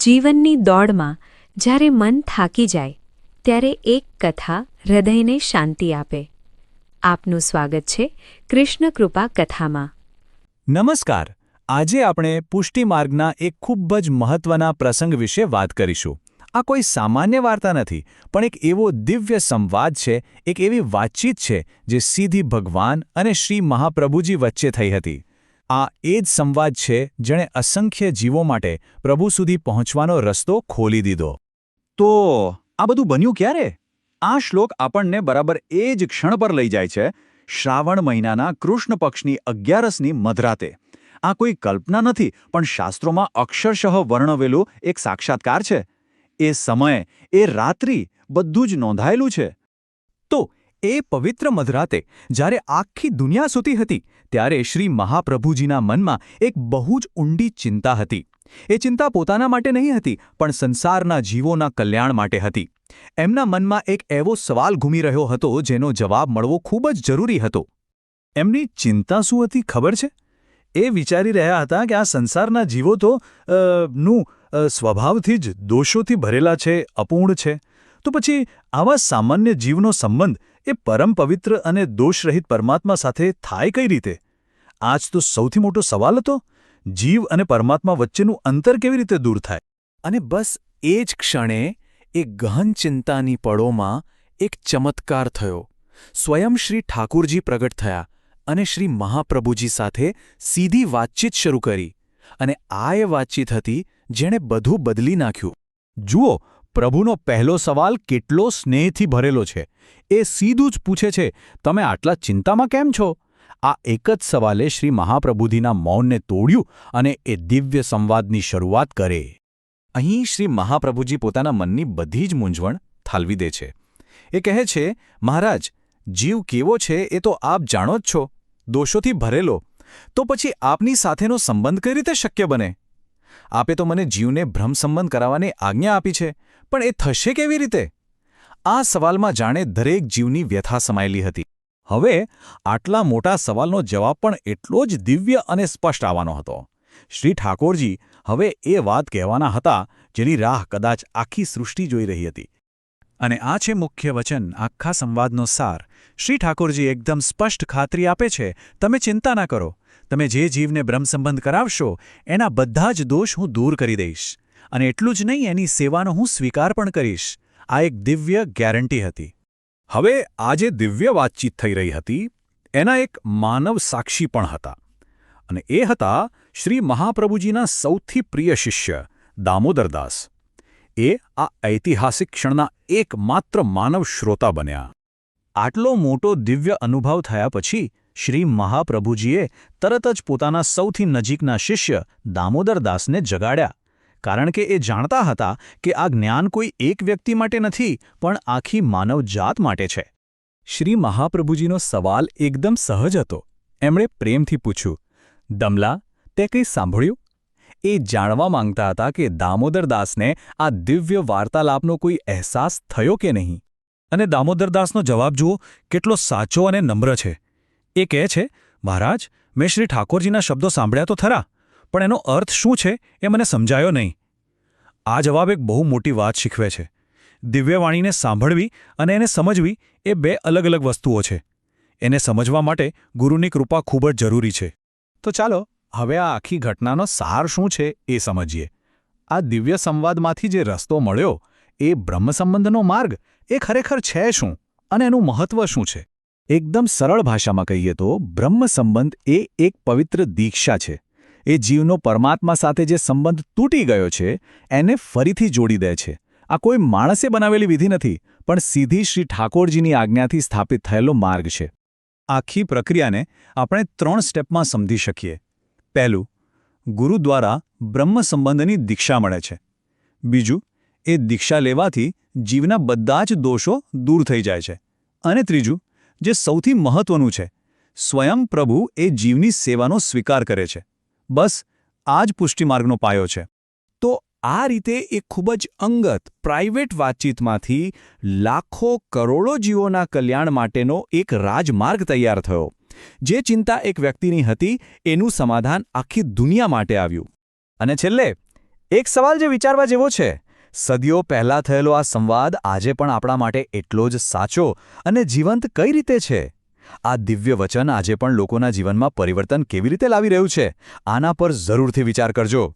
જીવનની દોડમાં જ્યારે મન થાકી જાય, ત્યારે એક કથા હૃદયને શાંતિ આપે. આપનું સ્વાગત છે કૃષ્ણ કૃપા કથામાં. નમસ્કાર. આજે આપણે પુષ્ટિમાર્ગના એક ખૂબ જ મહત્વના પ્રસંગ વિશે વાત કરીશું. આ કોઈ સામાન્ય વાર્તા નથી, પણ એક એવો દિવ્ય સંવાદ છે, એક એવી વાતચીત છે, જે સીધી ભગવાન અને શ્રી મહાપ્રભુજી વચ્ચે થઈ હતી. આ એ જ સંવાદ છે જેણે અસંખ્ય જીવો માટે પ્રભુ સુધી પહોંચવાનો રસ્તો ખોલી દીધો. તો આ બધું બન્યું ક્યારે? આ શ્લોક આપણને બરાબર એ જ ક્ષણ પર લઈ જાય છે, શ્રાવણ મહિનાના કૃષ્ણ પક્ષની અગિયારસની મધરાતે. આ કોઈ કલ્પના નથી, પણ શાસ્ત્રોમાં અક્ષરશઃ વર્ણવેલું એક સાક્ષાત્કાર છે. એ સમય, એ રાત્રિ બધું જ નોંધાયેલું છે. તો એ પવિત્ર મધરાતે જ્યારે આખી દુનિયા સૂતી હતી, ત્યારે શ્રી મહાપ્રભુજીના મનમાં એક બહુ જ ઊંડી ચિંતા હતી. એ ચિંતા પોતાના માટે નહીં હતી, પણ સંસારના જીવોના કલ્યાણ માટે હતી. એમના મનમાં એક એવો સવાલ ઘૂમી રહ્યો હતો, જેનો જવાબ મળવો ખૂબ જ જરૂરી હતો. એમની ચિંતા શું હતી ખબર છે? એ વિચારી રહ્યા હતા કે આ સંસારના જીવો તો નું સ્વભાવથી જ દોષોથી ભરેલા છે, અપૂર્ણ છે. તો પછી આવા સામાન્ય જીવનો સંબંધ એ પરમ પવિત્ર અને દોષરહિત પરમાત્મા સાથે થાય કઈ રીતે? આજ તો સૌથી મોટો સવાલ હતો, જીવ અને પરમાત્મા વચ્ચેનું અંતર કેવી રીતે દૂર થાય? અને બસ એ જ ક્ષણે એ ગહન ચિંતાની પળોમાં એક ચમત્કાર થયો. સ્વયં શ્રી ઠાકુરજી પ્રગટ થયા અને શ્રી મહાપ્રભુજી સાથે સીધી વાતચીત શરૂ કરી. અને આ એ વાતચીત હતી જેણે બધું બદલી નાખ્યું. જુઓ પ્રભુનો પહેલો સવાલ કેટલો સ્નેહથી ભરેલો છે? એ સીધું જ પૂછે છે, તમે આટલા ચિંતામાં કેમ છો? આ એક જ સવાલે શ્રી મહાપ્રભુજીના મૌનને તોડ્યું અને એ દિવ્ય સંવાદની શરૂઆત કરે. અહીં શ્રી મહાપ્રભુજી પોતાના મનની બધી જ મૂંઝવણ ઠાલવી દે છે. એ કહે છે, મહારાજ, જીવ કેવો છે એ તો આપ જાણો જ છો. દોષોથી ભરેલો. તો પછી આપની સાથેનો સંબંધ કઈ રીતે શક્ય બને? આપે તો મને જીવને ભ્રમ સંબંધ કરાવવાની આજ્ઞા આપી છે. પણ એ થશે કેવી રીતે? આ સવાલમાં જાણે દરેક જીવની વ્યથા સમાયેલી હતી. હવે આટલા મોટા સવાલનો જવાબ પણ એટલો જ દિવ્ય અને સ્પષ્ટ આવવાનો હતો. શ્રી ઠાકોરજી હવે એ વાત કહેવાના હતા જેની રાહ કદાચ આખી સૃષ્ટિ જોઈ રહી હતી. અને આ છે મુખ્ય વચન, આખા સંવાદનો સાર. શ્રી ઠાકોરજી એકદમ સ્પષ્ટ ખાતરી આપે છે, તમે ચિંતા ના કરો. તમે જે જીવને બ્રહ્મસંબંધ કરાવશો, એના બધા જ દોષ હું દૂર કરી દઈશ. અને એટલું જ નહીં, એની સેવાનો હું સ્વીકાર પણ કરીશ. આ એક દિવ્ય ગેરંટી હતી. હવે, આ જે દિવ્ય વાતચીત થઈ રહી હતી, એના એક માનવ સાક્ષી પણ હતા. અને એ હતા શ્રી મહાપ્રભુજીના સૌથી પ્રિય શિષ્ય દામોદરદાસ એ આ ઐતિહાસિક ક્ષણના એકમાત્ર માનવ શ્રોતા બન્યા. આટલો મોટો દિવ્ય અનુભવ થયા પછી, શ્રી મહાપ્રભુજીએ તરત જ પોતાના સૌથી નજીકના શિષ્ય દામોદરદાસને જગાડ્યા. કારણ કે એ જાણતા હતા કે આ જ્ઞાન કોઈ એક વ્યક્તિ માટે નથી, પણ આખી માનવજાત માટે છે. શ્રી મહાપ્રભુજીનો સવાલ એકદમ સહજ હતો. એમણે પ્રેમથી પૂછ્યું, દમલા, તે કંઈ સાંભળ્યું? એ જાણવા માંગતા હતા કે દામોદરદાસને આ દિવ્ય વાર્તાલાપનો કોઈ અહેસાસ થયો કે નહીં? અને દામોદરદાસનો જવાબ જુઓ, કેટલો સાચો અને નમ્ર છે. એ કહે છે, મહારાજ, મેં શ્રી ઠાકોરજીના શબ્દો સાંભળ્યા તો ખરા. પણ એનો અર્થ શું છે એ મને સમજાયો નહીં. આ જવાબ એક બહુ મોટી વાત શીખવે છે. દિવ્યવાણીને સાંભળવી અને એને સમજવી એ બે અલગ અલગ વસ્તુઓ છે. એને સમજવા માટે ગુરુની કૃપા ખૂબ જ જરૂરી છે. તો ચાલો, હવે આ આખી ઘટનાનો સાર શું છે એ સમજીએ. આ દિવ્ય સંવાદમાંથી જે રસ્તો મળ્યો, એ બ્રહ્મસંબંધનો માર્ગ, એ ખરેખર છે શું? અને એનું મહત્વ શું છે? એકદમ સરળ ભાષામાં કહીએ તો બ્રહ્મ સંબંધ એ એક પવિત્ર દીક્ષા છે. એ જીવનો પરમાત્મા સાથે જે સંબંધ તૂટી ગયો છે, એને ફરીથી જોડી દે છે. આ કોઈ માણસે બનાવેલી વિધિ નથી, પણ સીધી શ્રી ઠાકોરજીની આજ્ઞાથી સ્થાપિત થયેલો માર્ગ છે. આખી પ્રક્રિયાને આપણે ત્રણ સ્ટેપમાં સમજી શકીએ. પહેલું, ગુરુ દ્વારા બ્રહ્મ સંબંધની દીક્ષા મળે છે. બીજું, એ દીક્ષા લેવાથી જીવના બધા જ દોષો દૂર થઈ જાય છે. અને ત્રીજું, જે સૌથી મહત્વનું છે, સ્વયં પ્રભુ એ જીવની સેવાનો સ્વીકાર કરે છે. બસ, આ જ પુષ્ટિમાર્ગનો પાયો છે. તો આ રીતે એક ખૂબ જ અંગત, પ્રાઇવેટ વાતચીતમાંથી લાખો કરોડો જીવોના કલ્યાણ માટેનો એક રાજમાર્ગ તૈયાર થયો. જે ચિંતા એક વ્યક્તિની હતી, એનું સમાધાન આખી દુનિયા માટે આવ્યું. અને છેલ્લે, એક સવાલ જે વિચારવા જેવો છે. સદીઓ પહેલાં થયેલો આ સંવાદ આજે પણ આપણા માટે એટલો જ સાચો અને જીવંત કઈ રીતે છે? આ દિવ્ય વચન આજે પણ લોકોના જીવનમાં પરિવર્તન કેવી રીતે લાવી રહ્યું છે, આના પર જરૂરથી વિચાર કરજો.